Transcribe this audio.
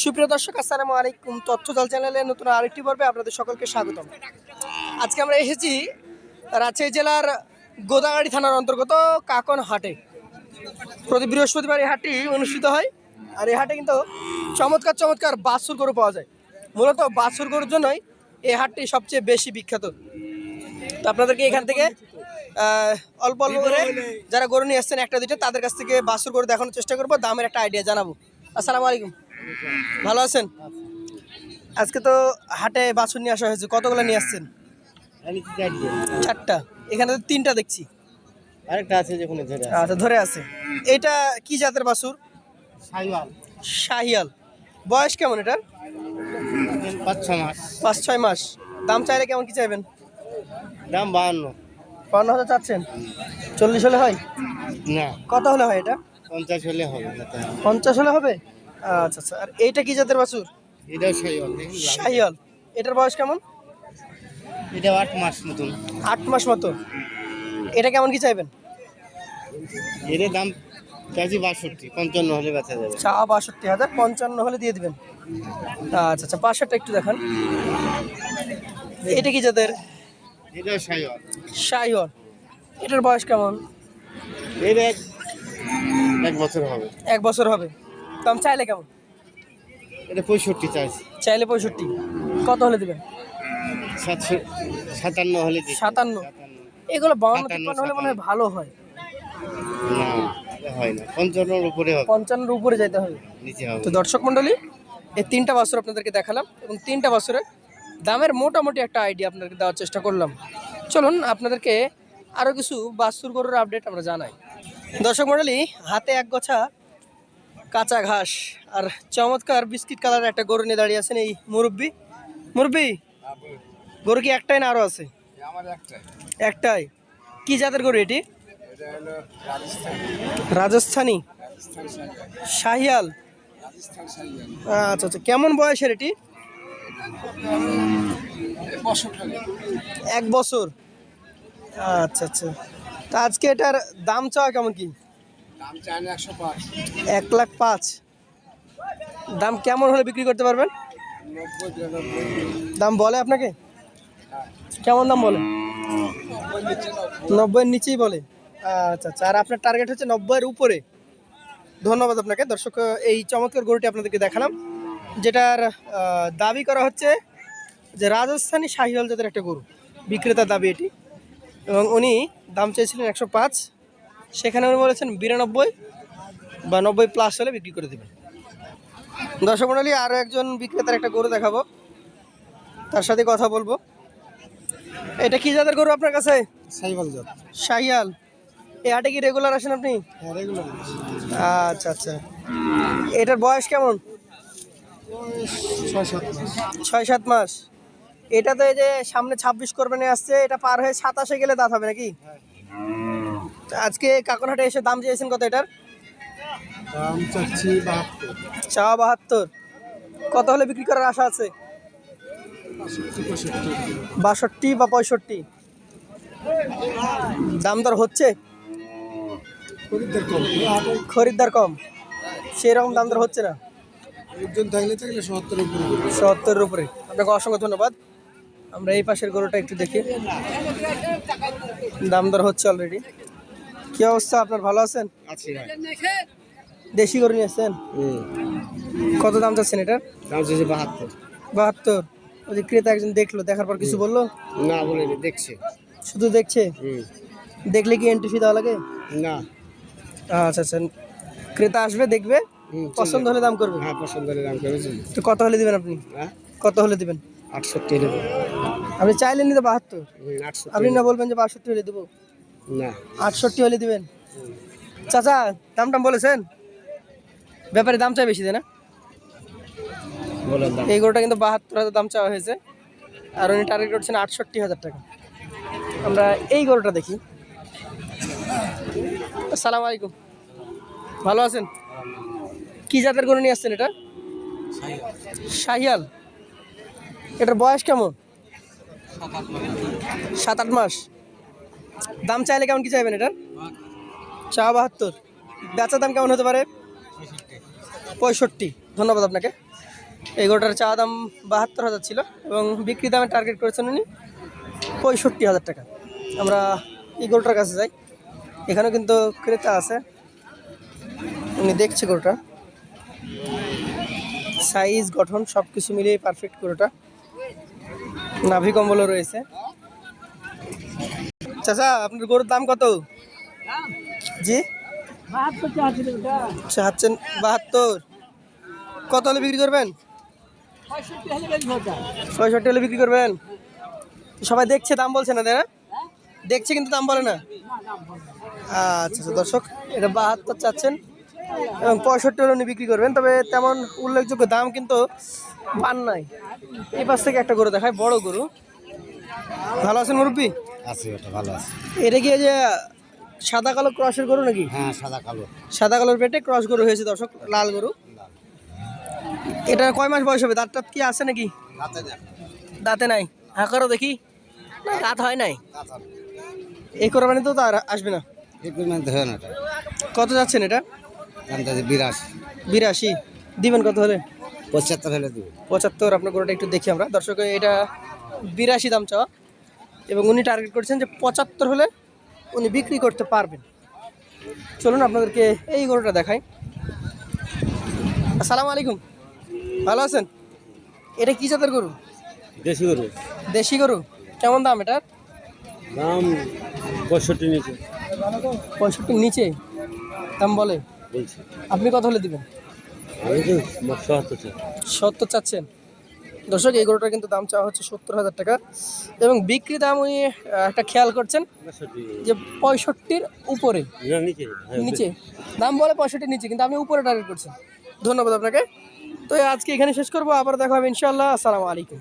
সুপ্রিয় দর্শক, আসসালামু আলাইকুম। তথ্য দল চ্যানেলের নতুন আরেকটি পর্বে আপনাদের সকলকে স্বাগতম। আজকে আমরা এসেছি রাজশাহী জেলার গোদাগাড়ি থানার অন্তর্গত কাকন হাটে প্রতি বৃহস্পতিবার এই হাটটি অনুষ্ঠিত হয়, আর এই হাটে কিন্তু চমৎকার চমৎকার বাছুর গরু পাওয়া যায়। মূলত বাছুর গরুর জন্যই এই হাটটি সবচেয়ে বেশি বিখ্যাত। তো আপনাদেরকে এখান থেকে অল্প অল্প করে যারা গরু নিয়ে আসছেন, একটা দুটো তাদের কাছ থেকে বাছুর গরু দেখানোর চেষ্টা করব, দামের একটা আইডিয়া জানাব। আসসালামু আলাইকুম। ভালো আছেন? আজকে তো হাটে বাছুর নিয়ে আসা হয়েছে। কতগুলো নিয়ে আসছেন? চারটা। এখানে তো তিনটা দেখছি। আরেকটা আছে যখন ধরে আচ্ছা ধরে আছে। এটা কি জাতের বাছুর? সাইওয়াল শাহিয়াল বয়স কেমন এটার? পাঁচ ছ মাস। পাঁচ ছয় মাস। দাম চাইলে কেমন কি চাইবেন? দাম বাহান্ন। বান্ন হাজার চাচ্ছেন? চল্লিশ হলে হয়? না। কত হলে হয় এটা? পঞ্চাশ হলে হবে। পঞ্চাশ হলে হবে? আচ্ছা আচ্ছা। আর এইটা কি জাতের বাছুর? এটাও সাইওয়াল দেখুন এটার বয়স কেমন? এটাও আট মাস মতন। আট মাস মতো। এটা কেমন কি চাইবেন? এর দাম চাইছি বাষট্টি পঞ্চান্ন হলে বেচা যাবে। চা বাষট্টি হাজার পঞ্চান্ন হলে দিয়ে দিবেন। আচ্ছা আচ্ছা পাশেরটা একটু দেখান। এটা কি জাতের? এটাও সাইওয়াল শাহিওয়াল। এটার বয়স কেমন? এর এক এক বছর হবে। এক বছর হবে। দাম চাইলে কেমন? এটা পঁয়ষট্টি চাইছি। চাইলে পঁয়ষট্টি। কত হলে দিবেন? সাতশো সাতান্ন হলে সাতান্ন। এগুলো বাউন্ন তিপ্পান্ন হলে মনে হয় ভালো হয়। না হয় না। পঞ্চান্নর উপরে হবে। পঞ্চান্নর উপরে যাইতে হবে। নিচে হবে। তো দর্শক মণ্ডলী এই তিনটা বছর আপনাদেরকে দেখালাম এবং তিনটা বছরের দামের মোটামুটি একটা আইডিয়া আপনাদেরকে দেওয়ার চেষ্টা করলাম। চলুন আপনাদেরকে আরও কিছু বাস্তুর গরুর আপডেট আমরা জানাই। দর্শক মণ্ডলী হাতে এক গোছা কাঁচা ঘাস আর চমৎকার বিস্কিট কালারের একটা গরু নিয়ে দাঁড়িয়ে আছেন এই মুরব্বি। মুরব্বি গরু কি একটাই না আরও আছে? একটাই। একটাই। কি জাতের গরু এটি? রাজস্থানী। শাহিয়াল। আচ্ছা আচ্ছা। কেমন বয়সের এটি? এক বছর। আচ্ছা আচ্ছা। তা আজকে এটার দাম চাওয়া কেমন কি? এক লাখ পাঁচ। দাম কেমন হলে বিক্রি করতে পারবেন? দাম বলে আপনাকে? কেমন দাম বলে? নব্বইয়ের নিচেই বলে। আচ্ছা আচ্ছা আর আপনার টার্গেট হচ্ছে নব্বইয়ের উপরে। ধন্যবাদ আপনাকে। দর্শক এই চমৎকার গরুটি আপনাদেরকে দেখালাম যেটার দাবি করা হচ্ছে যে রাজস্থানী শাহিওয়াল জাতের একটা গরু। বিক্রেতার দাবি এটি। এবং উনি দাম চেয়েছিলেন একশো পাঁচ। সেখানে উনি বলেছেন বিরানব্বই বা নব্বই প্লাস হলে বিক্রি করে দেবেন। দর্শক মণ্ডলী আরও একজন বিক্রেতার একটা গরু দেখাবো। তার সাথে কথা বলব। এটা কি জাতের গরু আপনার কাছে? সাইওয়াল জাত। শাহিয়াল এই হাটে কি রেগুলার আসেন আপনি? হ্যাঁ আচ্ছা আচ্ছা। এটার বয়স কেমন? ছয় সাত মাস। এটা তো এই যে সামনে ছাব্বিশ কোরবানি আসছে এটা পার হয়ে সাতাশে গেলে দাঁত হবে নাকি? তা আজকে কাকনহাটে এসে দাম চেয়েছেন কত এটার? দাম চাচ্ছি বাহাত্তর। চাওয়া বাহাত্তর। কত হলে বিক্রি করার আশা আছে? বাষট্টি বা পঁয়ষট্টি? দাম দর হচ্ছে? খরিদ্দার কম। খরিদ্দার কম। সেরকম দাম দর হচ্ছে না? একজন থাকলে থাকলে সত্তরের উপরে। সত্তরের উপরে। আপনাকে অসংখ্য ধন্যবাদ। আমরা এই পাশের গরুটা একটু দেখি। দাম দর হচ্ছে অলরেডি কি অবস্থা? আপনার ভালো আছেন? দেশি গরু নিয়ে আসছেন? হুম। কত দাম চাচ্ছেন এটার? দাম চাচ্ছি বাহাত্তর। বাহাত্তর। ওই যে ক্রেতা একজন দেখল দেখার পর কিছু বলল? না বলিনি দেখছি। শুধু দেখছে? দেখলে কি এন্ট্রি ফি দেওয়া লাগে? না। আচ্ছা আচ্ছা। ক্রেতা আসবে দেখবে? পছন্দ হলে দাম করবে? হ্যাঁ পছন্দের দাম করেছি তো কত হলে দিবেন আপনি? হ্যাঁ? কত হলে দিবেন? আটষট্টি নেব আপনি চাইলেন নিতে বাহাত্তর? আপনি না বলবেন যে বাষট্টি হলে দেবো? না। আটষট্টি হলে দিবেন। চাচা দাম টাম বলেছেন? ব্যাপারে দাম চাই বেশি তাই না? এই গরুটা কিন্তু বাহাত্তর হাজার দাম চাওয়া হয়েছে। আর উনি টার্গেট করছেন আটষট্টি হাজার টাকা। আমরা এই গরুটা দেখি। আসসালামু আলাইকুম। ভালো আছেন? কি জাতের গরু নিয়ে আসছেন এটা? শাহিয়াল। এটার বয়স কেমন? সাত আট মাস। দাম চাইলে কেমন কি চাইবেন এটার? চা বাহাত্তর। বেচার দাম কেমন হতে পারে? পঁয়ষট্টি। ধন্যবাদ আপনাকে। এই গরুটার চা দাম বাহাত্তর হাজার ছিল এবং বিক্রি দামে টার্গেট করেছেন উনি পঁয়ষট্টি হাজার টাকা। আমরা এই গরুটার কাছে যাই। এখানেও কিন্তু ক্রেতা আছে। উনি দেখছে গরুটা। সাইজ, গঠন সব কিছু মিলিয়ে পারফেক্ট গরুটা। নাভি কম্বলও রয়েছে। চাচা, আপনার গরুর দাম কত? জি? চাচ্ছেন বাহাত্তর। কত হলে বিক্রি করবেন? ছয়ষট্টি হলে বিক্রি করবেন। সবাই দেখছে, দাম বলছে না, তাই দেখছে কিন্তু দাম বলে না? আচ্ছা আচ্ছা দর্শক, এটা বাহাত্তর চাচ্ছেন এবং পঁয়ষট্টি হলে উনি বিক্রি করবেন। তবে তেমন উল্লেখযোগ্য দাম কিন্তু পান নাই। এই পাশ থেকে একটা গরু দেখায় বড় গরু। ভালো আছেন মুরব্বী? আছে ওটা ভালো আছে। এটা কি যে সাদা কালো ক্রসের গরু নাকি? হ্যাঁ সাদা কালো। সাদা কালোর পেটে ক্রস গরু হয়েছে দর্শক লাল গরু। এটা কয় মাস বয়স হবে? দাঁত টাত কি আছে নাকি? দাঁতে নাই। হ্যাঁ করো দেখি। না দাঁত হয় নাই? এই কোরবানি তো তার আসবে না? কত যাচ্ছেন এটা? বিরাশ। বিরাশি। দিবেন কত হলে? পঁচাত্তর হলে দেবো। পঁচাত্তর আপনার গরুটা একটু দেখি আমরা। দর্শক এটা বিরাশি দাম চাওয়া। এবং উনি টার্গেট করছেন যে পঁচাত্তর হলে উনি বিক্রি করতে পারবেন। চলুন আপনাদেরকে এই গরুটা দেখাই। আসসালামু আলাইকুম। ভালো আছেন? এটা কি জাতের গরু? দেশি গরু। দেশি গরু। কেমন দাম এটার? দাম পঁয়ষট্টি নিচে। পঁয়ষট্টির নিচে? দাম বলে? আপনি কত হলে দিবেন? আমি তো সত্তর চাচ্ছেন? দর্শক এই গরুটার কিন্তু দাম চাওয়া হচ্ছে সত্তর হাজার টাকা এবং বিক্রি দাম উনি একটা খেয়াল করছেন যে পঁয়ষট্টির উপরে। নিচে। নিচে। দাম বলে পঁয়ষট্টির নিচে কিন্তু আপনি উপরে টার্গেট করছেন ধন্যবাদ আপনাকে। তো আজকে এখানে শেষ করব আবার দেখা হবে ইনশাল্লাহ আসসালামু আলাইকুম।